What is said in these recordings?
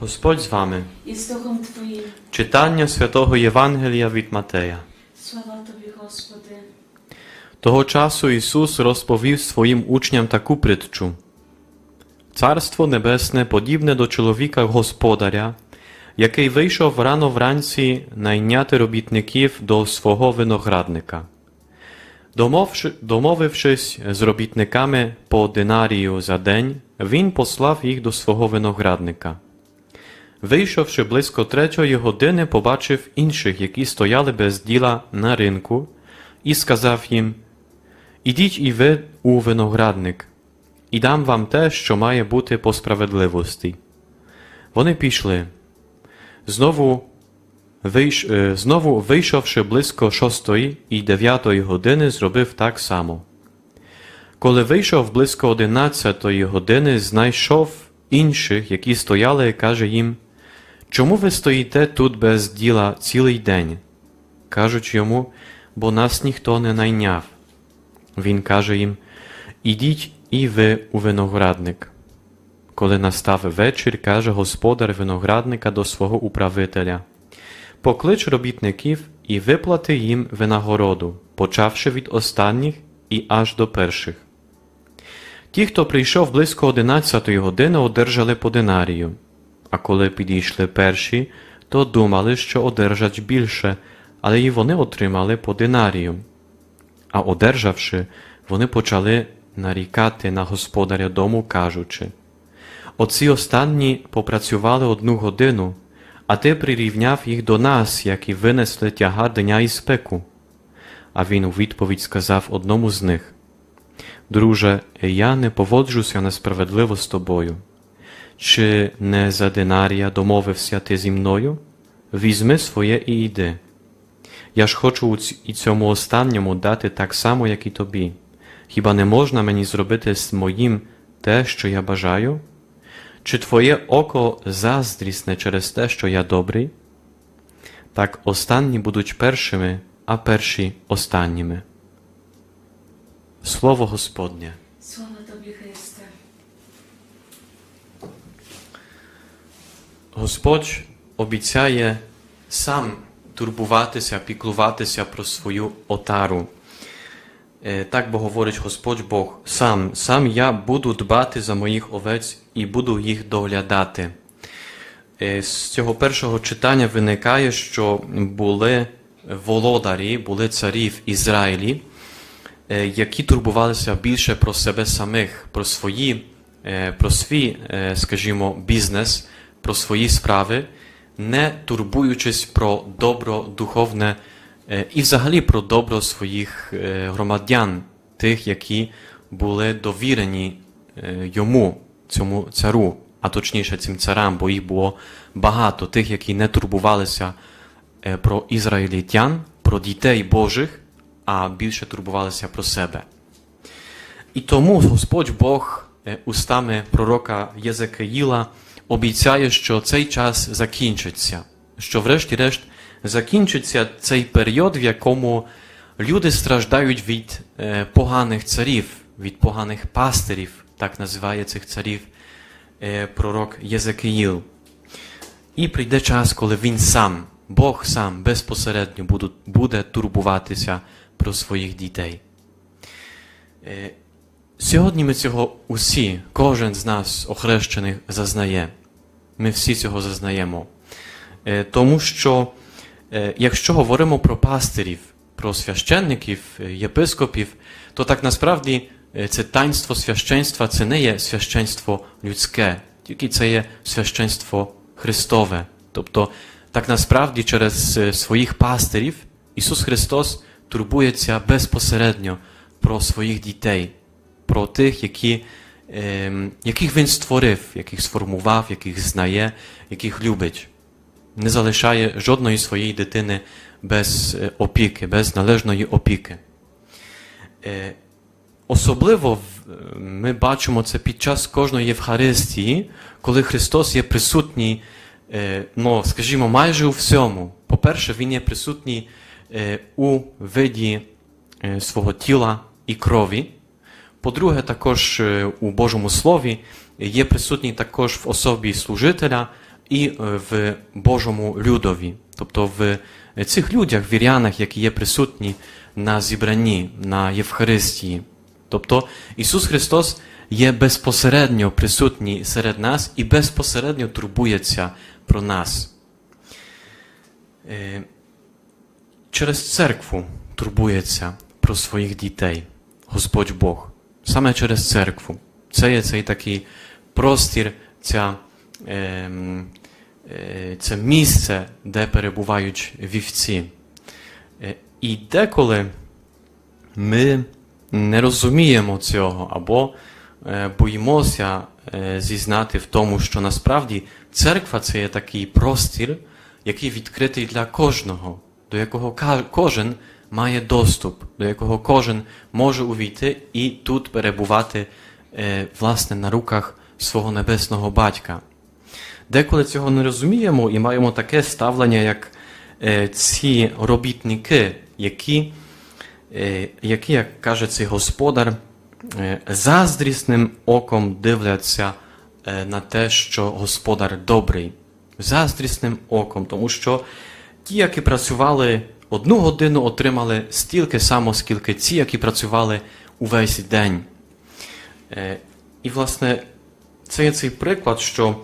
Господь з вами. i z Duchom Twoim. Читання святого Євангелія від Матея. Sława Tobie, Господи. Того часу Ісус розповів своїм учням таку притчу. Царство Небесне подібне до чоловіка господаря, який вийшов рано вранці найняти робітників до свого виноградника. Домовши, домовившись з робітниками по динарію за день, він послав їх до свого виноградника. Вийшовши близько третьої години, побачив інших, які стояли без діла на ринку, і сказав їм: Ідіть і ви у виноградник, і дам вам те, що має бути по справедливості. Вони пішли. Знову, вийш... е, знову вийшовши близько шостої і дев'ятої години, зробив так само. Коли вийшов близько одинадцятої години, знайшов інших, які стояли, каже їм: Чому ви стоїте тут без діла цілий день? Кажуть йому, бо нас ніхто не найняв. Він каже їм: Ідіть і ви у виноградник. Коли настав вечір, каже господар виноградника до свого управителя: Поклич робітників і виплати їм винагороду, почавши від останніх і аж до перших. Ті, хто прийшов близько одинадцятої години, одержали по динарію, а коли підійшли перші, то думали, що одержать більше, але і вони отримали по динарію. А одержавши, вони почали нарікати на господаря дому, кажучи: Оці останні попрацювали одну годину, а ти прирівняв їх до нас, які винесли тягар дня і спеку. А він у відповідь сказав одному з них: Друже, я не поводжуся несправедливо з тобою. Чи не за динарія домовився ти зі мною? Візьми своє і йди. Я ж хочу і цьому останньому дати так само, як і тобі. Хіба не можна мені зробити з моїм те, що я бажаю? Чи твоє око заздрісне через те, що я добрий? Так останні будуть першими, а перші останніми. Слово Господнє. Господь обіцяє сам турбуватися, піклуватися про свою отару. Е, Так бо говорить Господь Бог, сам, сам я буду дбати за моїх овець і буду їх доглядати. Е, З цього першого читання виникає, що були володарі, були царі в Ізраїлі, е, які турбувалися більше про себе самих, про свої, про свій, скажімо, бізнес, про свої справи, не турбуючись про добро духовне е, і взагалі про добро своїх е, громадян, тих, які були довірені е, йому, цьому цару, а точніше цим царам, бо їх було багато, тих, які не турбувалися про ізраїлітян, про дітей Божих, а більше турбувалися про себе. І тому Господь Бог устами пророка Єзекиїла обіцяє, що цей час закінчиться, що врешті-решт закінчиться цей період, в якому люди страждають від е, поганих царів, від поганих пастирів, так називає цих царів е, пророк Єзекиїл. І прийде час, коли він сам, Бог сам безпосередньо буде турбуватися про своїх дітей. Сьогодні ми цього усі, кожен з нас, охрещених, зазнає. Ми всі цього зазнаємо. Е, Тому що, е, якщо говоримо про пастирів, про священників, е, єпископів, то так насправді це таїнство священства це не є священство людське, тільки це є священство Христове. Тобто, так насправді через своїх пастирів Ісус Христос турбується безпосередньо про своїх дітей, про тих, які, яких Він створив, яких сформував, яких знає, яких любить. Не залишає жодної своєї дитини без опіки, без належної опіки. Особливо ми бачимо це під час кожної Євхаристії, коли Христос є присутній, ну, скажімо, майже у всьому. По-перше, Він є присутній у виді свого тіла і крові. По-друге, також е, у Божому Слові є присутній також в особі служителя, і е, в Божому людові, тобто в цих людях, вірянах, які є присутні на зібранні, на Євхаристії. Тобто Ісус Христос є безпосередньо присутній серед нас і безпосередньо турбується про нас. Е, Через церкву турбується про своїх дітей Господь Бог. Саме через церкву. Це є цей такий простір, ця, ем, е, це місце, де перебувають вівці. Е, і деколи ми не розуміємо цього або е, боїмося е, зізнати в тому, що насправді церква це є такий простір, який відкритий для кожного, до якого кожен має доступ, до якого кожен може увійти і тут перебувати е, власне на руках свого небесного батька. Деколи цього не розуміємо і маємо таке ставлення, як е, ці робітники, які, е, які, як каже цей господар, заздрісним оком дивляться на те, що господар добрий. Заздрісним оком, тому що ті, які працювали одну годину, отримали стільки само, скільки ті, які працювали увесь день. Е, І, власне, це є цей приклад, що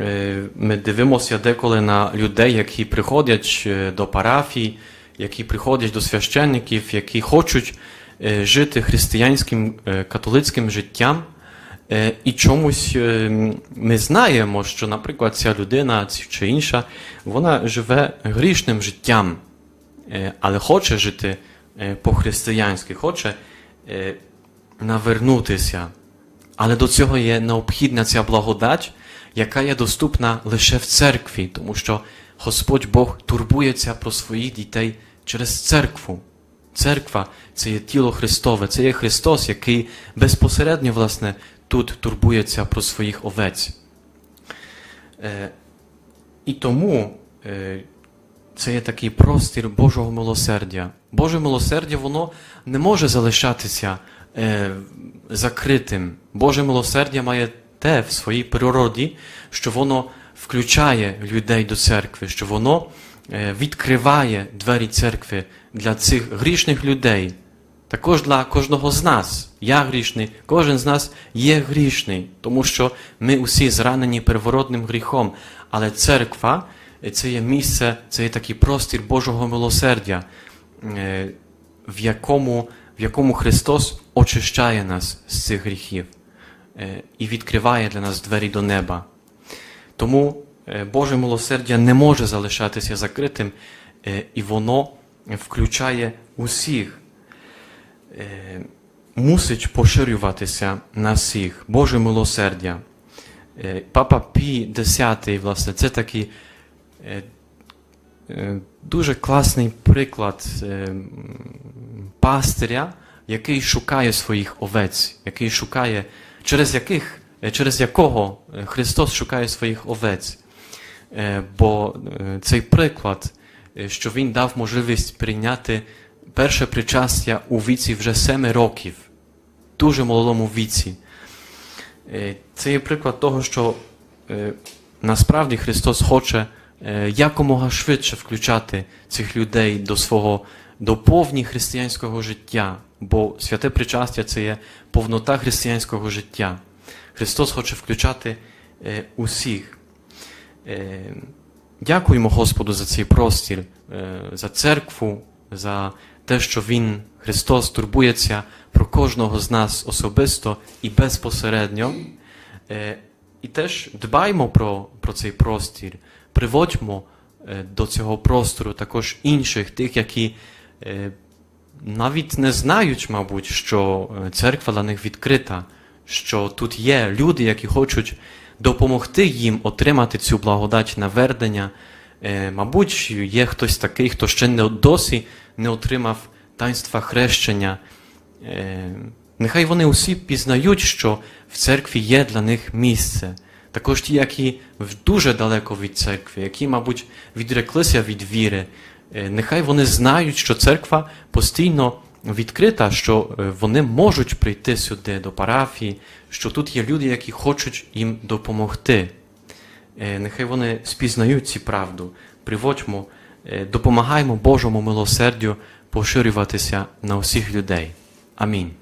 е, ми дивимося деколи на людей, які приходять е, до парафій, які приходять до священників, які хочуть жити християнським католицьким життям. І чомусь ми знаємо, що, наприклад, ця людина ці- чи інша, вона живе грішним життям, але хоче жити е, по-християнськи, хоче е, навернутися. Але до цього є необхідна ця благодать, яка є доступна лише в церкві, тому що Господь Бог турбується про своїх дітей через церкву. Церква це є тіло Христове, це є Христос, який безпосередньо, власне, тут турбується про своїх овець. Е, і тому е, це є такий простір Божого милосердя. Боже милосердя, воно не може залишатися е, закритим. Боже милосердя має те в своїй природі, що воно включає людей до церкви, що воно е, відкриває двері церкви для цих грішних людей. Також для кожного з нас. Я грішний, кожен з нас є грішний, тому що ми усі зранені первородним гріхом. Але церква це є місце, це є такий простір Божого милосердя, е, в якому, в якому Христос очищає нас з цих гріхів е, і відкриває для нас двері до неба. Тому е, Боже милосердя не може залишатися закритим, і воно включає усіх. Мусить поширюватися на всіх. Боже милосердя. Папа Пій X, власне, це такий дуже класний приклад е, пастиря, який шукає своїх овець, який шукає, через яких, е, через якого е, Христос шукає своїх овець. Е, Бо е, цей приклад, е, що Він дав можливість прийняти перше причастя у віці вже семи років, дуже молодому віці. Е, Це є приклад того, що е, насправді Христос хоче е, якомога швидше включати цих людей до свого до повні християнського життя, бо святе причастя це є повнота християнського життя. Христос хоче включати е, усіх. Е, Дякуємо Господу за цей простір, е, за церкву, за те, що Він, Христос, турбується про кожного з нас особисто і безпосередньо. І теж дбаймо про, про цей простір, приводьмо е, до цього простору також інших, тих, які е, навіть не знають, мабуть, що е, церква для них відкрита, що тут є люди, які хочуть допомогти їм отримати цю благодать навернення. Мабуть, є хтось такий, хто ще не досі не отримав таїнства хрещення. Нехай вони усі пізнають, що в церкві є для них місце. Також ті, які дуже далеко від церкви, які, мабуть, відреклися від віри. Е, Нехай вони знають, що церква постійно відкрита, що е, вони можуть прийти сюди до парафії, що тут є люди, які хочуть їм допомогти. е, нехай вони спізнають цю правду, приводьмо, допомагаємо Божому милосердю поширюватися на усіх людей. Амінь.